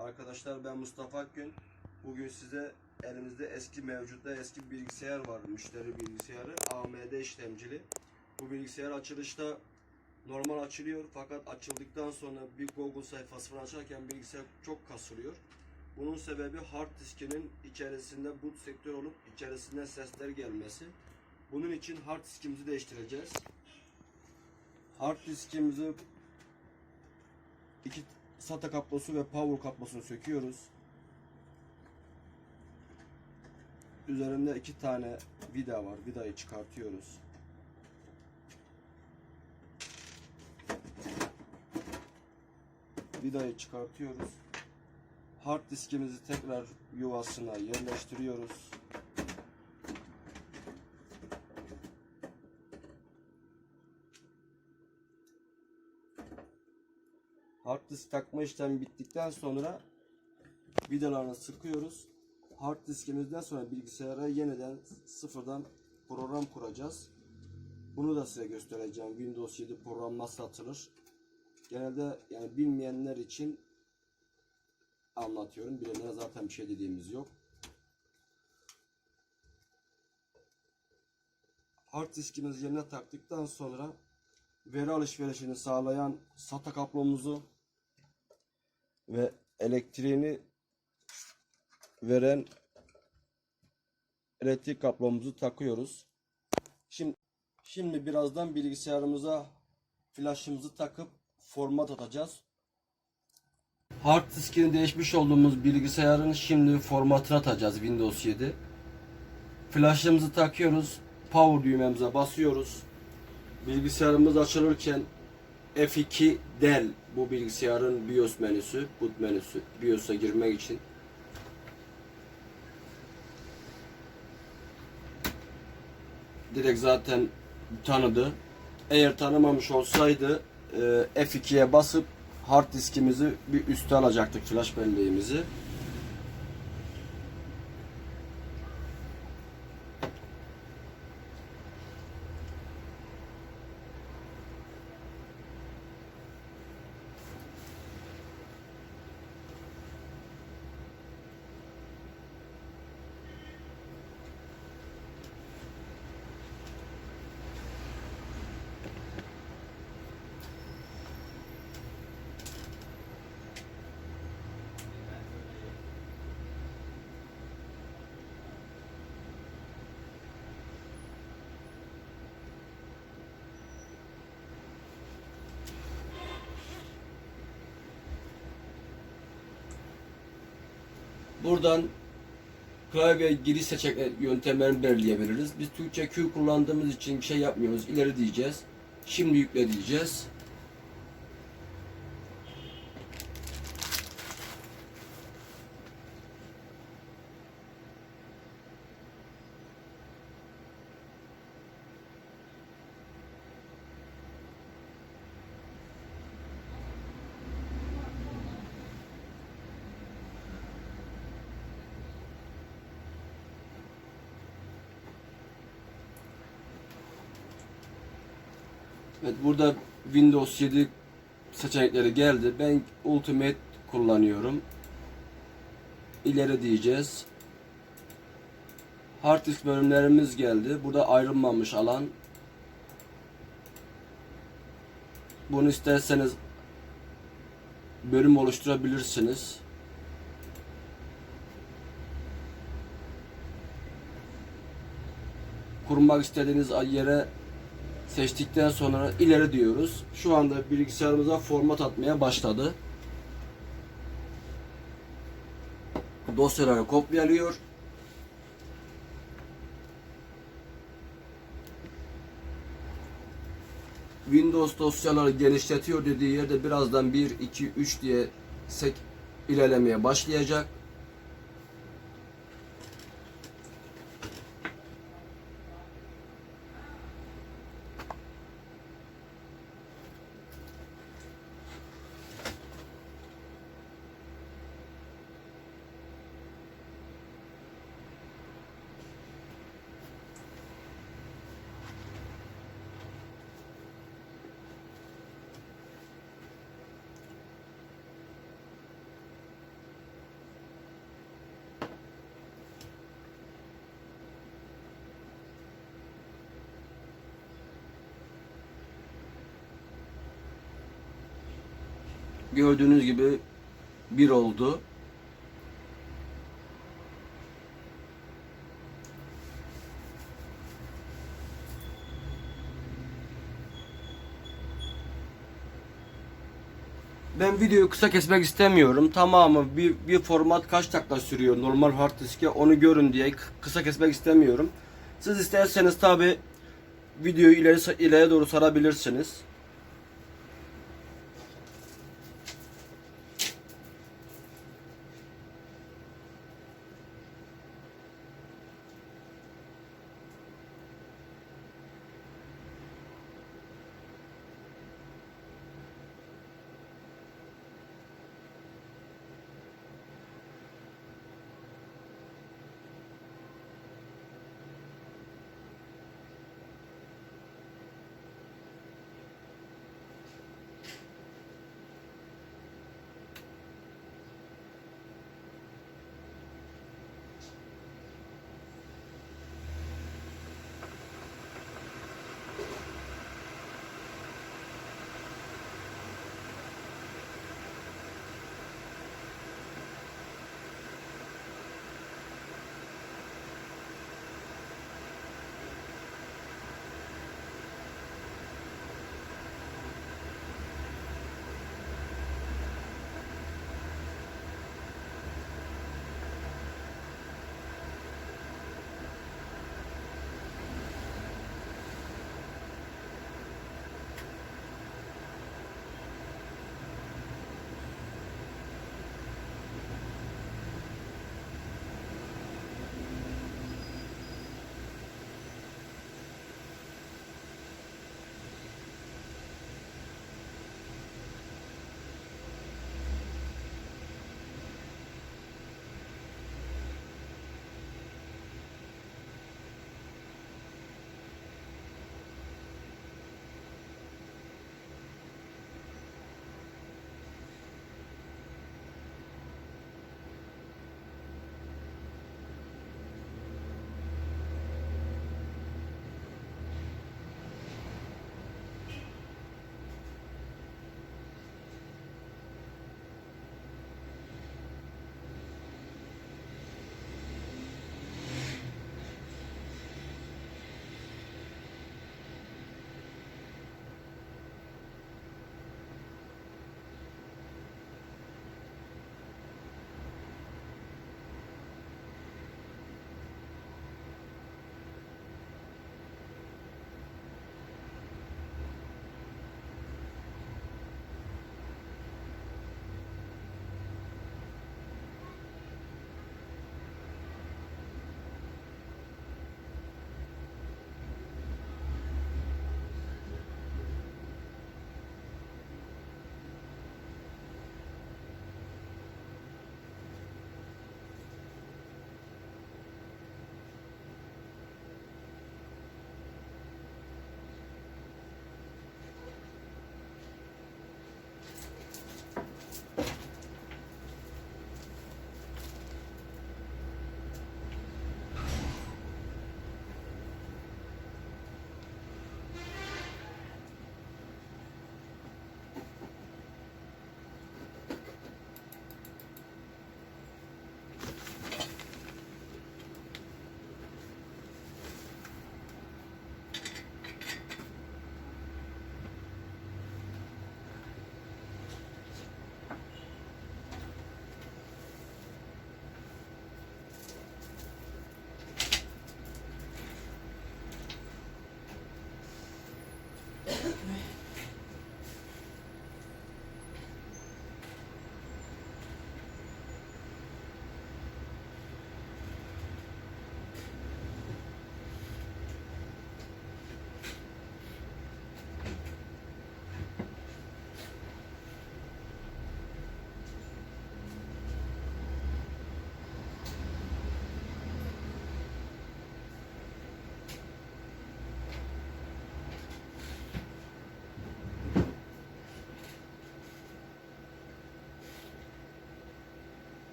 Arkadaşlar ben Mustafa Akgün. Bugün size elimizde eski mevcutta eski bir bilgisayar var. Müşteri bilgisayarı. AMD işlemcili. Bu bilgisayar açılışta normal açılıyor fakat açıldıktan sonra bir Google sayfası açarken bilgisayar çok kasılıyor. Bunun sebebi hard diskinin içerisinde boot sektör olup içerisinden sesler gelmesi. Bunun için hard diskimizi değiştireceğiz. Hard diskimizi iki SATA kablosu ve power kablosunu söküyoruz. Üzerinde iki tane vida var. Vidayı çıkartıyoruz. Vidayı çıkartıyoruz. Hard diskimizi tekrar yuvasına yerleştiriyoruz. Disk takma işlemi bittikten sonra vidalarını sıkıyoruz. Hard diskimizden sonra bilgisayara yeniden sıfırdan program kuracağız. Bunu da size göstereceğim. Windows 7 program nasıl atılır. Genelde yani bilmeyenler için anlatıyorum. Bilenlere zaten bir şey dediğimiz yok. Hard diskimizi yerine taktıktan sonra veri alışverişini sağlayan SATA kablomuzu ve elektriğini veren elektrik kablomuzu takıyoruz. Şimdi şimdi birazdan bilgisayarımıza flaşımızı takıp format atacağız. Hard diskini değişmiş olduğumuz bilgisayarın şimdi formatını atacağız Windows 7. Flash'ımızı takıyoruz. Power düğmemize basıyoruz. Bilgisayarımız açılırken F2 del bu bilgisayarın BIOS menüsü, boot menüsü, BIOS'a girmek için. Direkt zaten tanıdı. Eğer tanımamış olsaydı e, F2'ye basıp hard diskimizi bir üste alacaktık flash belleğimizi. Buradan klavye giriş seçenek yöntemlerini belirleyebiliriz. Biz Türkçe Q kullandığımız için bir şey yapmıyoruz. İleri diyeceğiz. Şimdi yükle diyeceğiz. Evet burada Windows 7 seçenekleri geldi. Ben Ultimate kullanıyorum. İleri diyeceğiz. Hard disk bölümlerimiz geldi. Burada ayrılmamış alan. Bunu isterseniz bölüm oluşturabilirsiniz. Kurmak istediğiniz yere seçtikten sonra ileri diyoruz. Şu anda bilgisayarımıza format atmaya başladı. Dosyaları kopyalıyor. Windows dosyaları genişletiyor dediği yerde birazdan 1, 2, 3 diye sek ilerlemeye başlayacak. Gördüğünüz gibi bir oldu. Ben videoyu kısa kesmek istemiyorum. Tamamı bir, bir format kaç dakika sürüyor normal hard diske onu görün diye kısa kesmek istemiyorum. Siz isterseniz tabi videoyu ileri ileriye doğru sarabilirsiniz.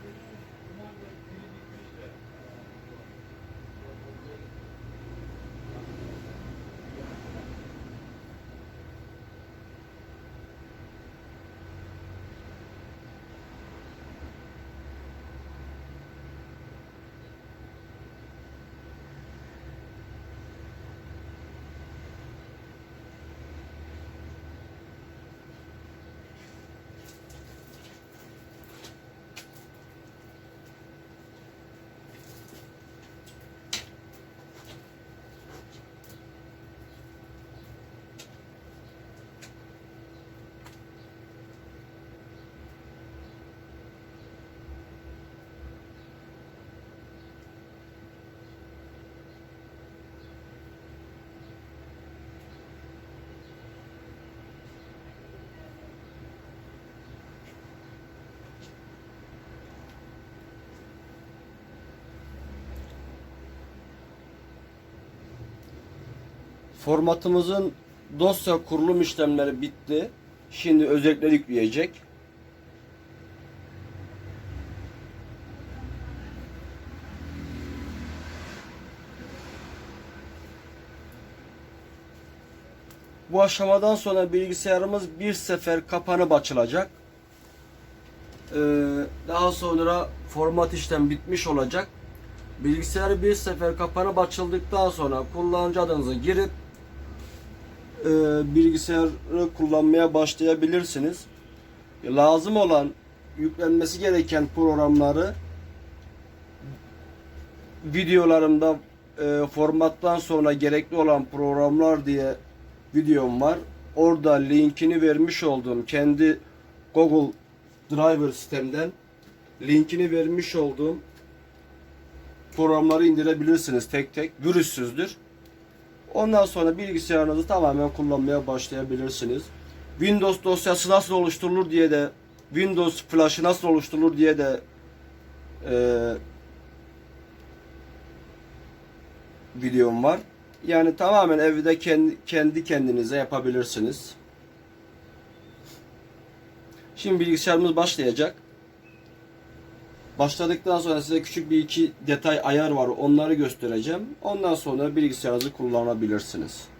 Thank you. Formatımızın dosya kurulum işlemleri bitti. Şimdi özellikleri yükleyecek. Bu aşamadan sonra bilgisayarımız bir sefer kapanıp açılacak. Ee, daha sonra format işlem bitmiş olacak. Bilgisayar bir sefer kapanıp açıldıktan sonra kullanıcı adınızı girip e, bilgisayarı kullanmaya başlayabilirsiniz. Lazım olan yüklenmesi gereken programları videolarımda e, formattan sonra gerekli olan programlar diye videom var. Orada linkini vermiş olduğum kendi Google Driver sistemden linkini vermiş olduğum programları indirebilirsiniz tek tek. Virüssüzdür. Ondan sonra bilgisayarınızı tamamen kullanmaya başlayabilirsiniz. Windows dosyası nasıl oluşturulur diye de Windows Flash'ı nasıl oluşturulur diye de eee videom var. Yani tamamen evde kendi, kendi kendinize yapabilirsiniz. Şimdi bilgisayarımız başlayacak. Başladıktan sonra size küçük bir iki detay ayar var. Onları göstereceğim. Ondan sonra bilgisayarınızı kullanabilirsiniz.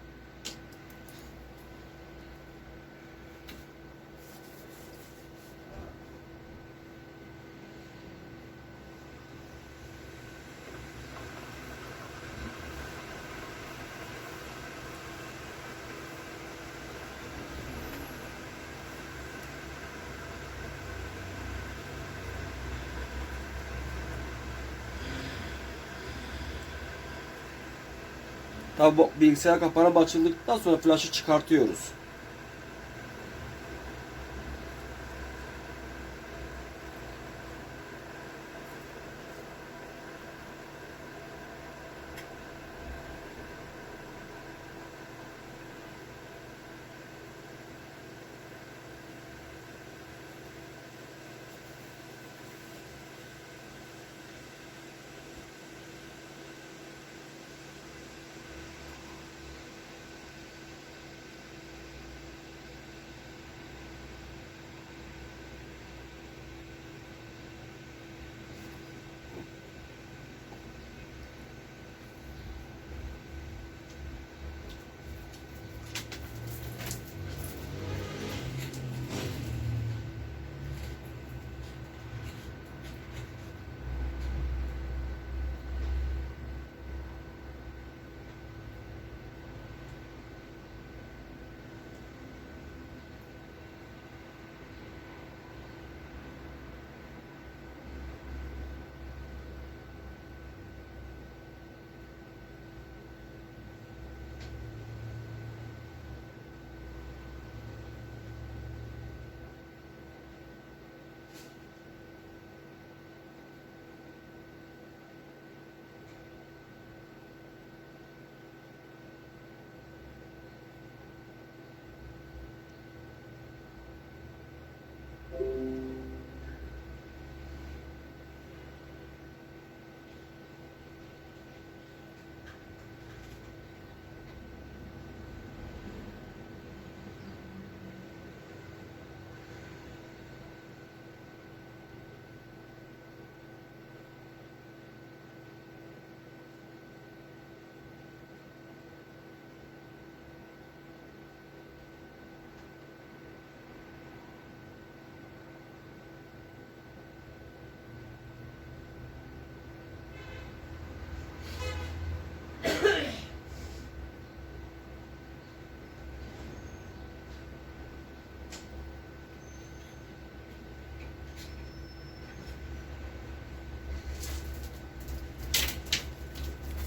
Tabi bilgisayar kapağına açıldıktan sonra flaşı çıkartıyoruz.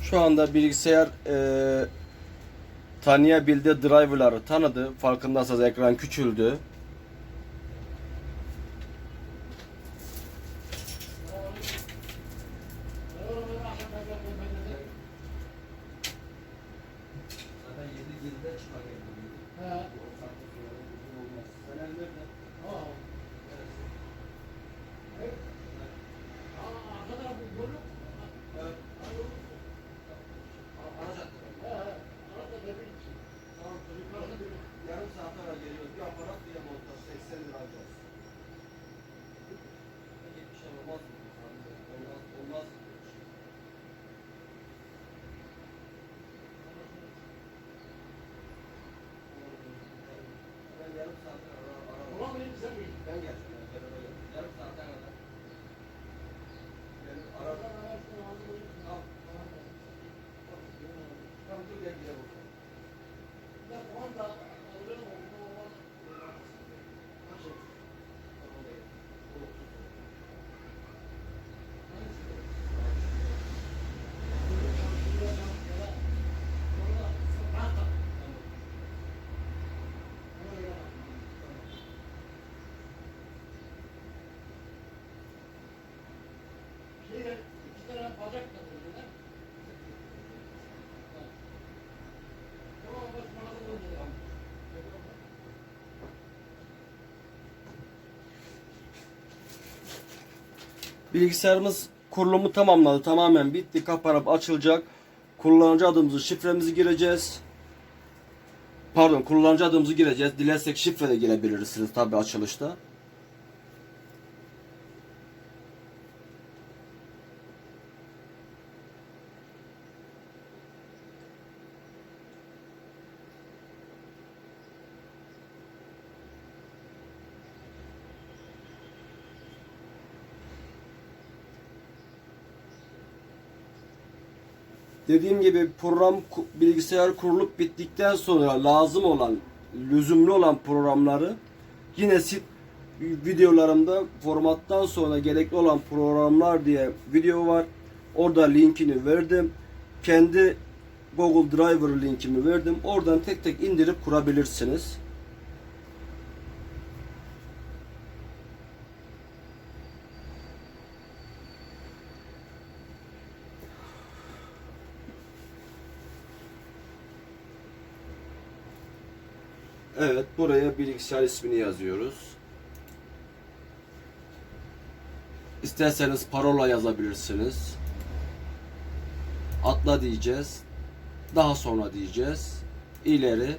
Şu anda bilgisayar eee tanıyabildi driver'ları tanıdı. Farkındaysanız ekran küçüldü. Ben geleceğim. ben beraber Bilgisayarımız kurulumu tamamladı. Tamamen bitti. Kapanıp açılacak. Kullanıcı adımızı, şifremizi gireceğiz. Pardon, kullanıcı adımızı gireceğiz. Dilersek şifre de girebilirsiniz tabi açılışta. Dediğim gibi program bilgisayar kurulup bittikten sonra lazım olan, lüzumlu olan programları yine sit videolarımda formattan sonra gerekli olan programlar diye video var. Orada linkini verdim. Kendi Google Driver linkimi verdim. Oradan tek tek indirip kurabilirsiniz. Evet, buraya bilgisayar ismini yazıyoruz. İsterseniz parola yazabilirsiniz. Atla diyeceğiz. Daha sonra diyeceğiz. İleri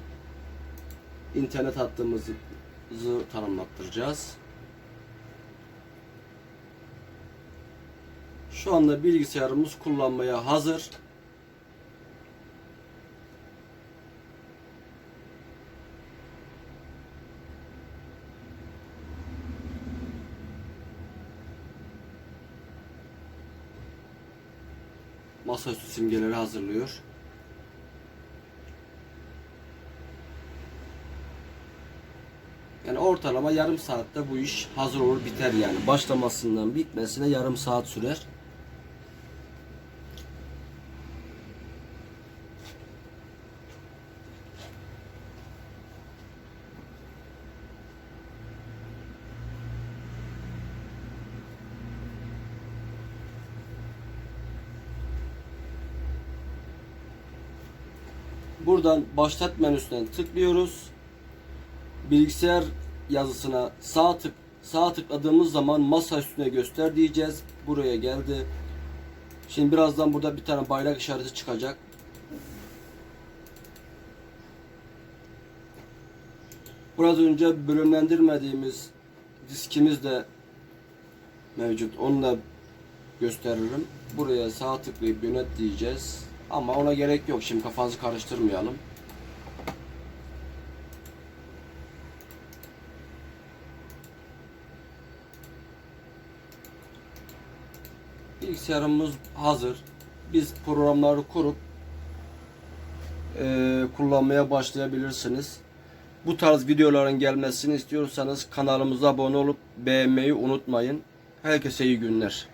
internet hattımızı tanımlattıracağız. Şu anda bilgisayarımız kullanmaya hazır. Masaüstü simgeleri hazırlıyor. Yani ortalama yarım saatte bu iş hazır olur biter yani. Başlamasından bitmesine yarım saat sürer. Buradan başlat menüsünden tıklıyoruz. Bilgisayar yazısına sağ tık sağ tıkladığımız zaman masa üstüne göster diyeceğiz. Buraya geldi. Şimdi birazdan burada bir tane bayrak işareti çıkacak. Biraz önce bölümlendirmediğimiz diskimiz de mevcut. Onu da gösteririm. Buraya sağ tıklayıp yönet diyeceğiz. Ama ona gerek yok. Şimdi kafanızı karıştırmayalım. Bilgisayarımız hazır. Biz programları kurup eee, kullanmaya başlayabilirsiniz. Bu tarz videoların gelmesini istiyorsanız kanalımıza abone olup beğenmeyi unutmayın. Herkese iyi günler.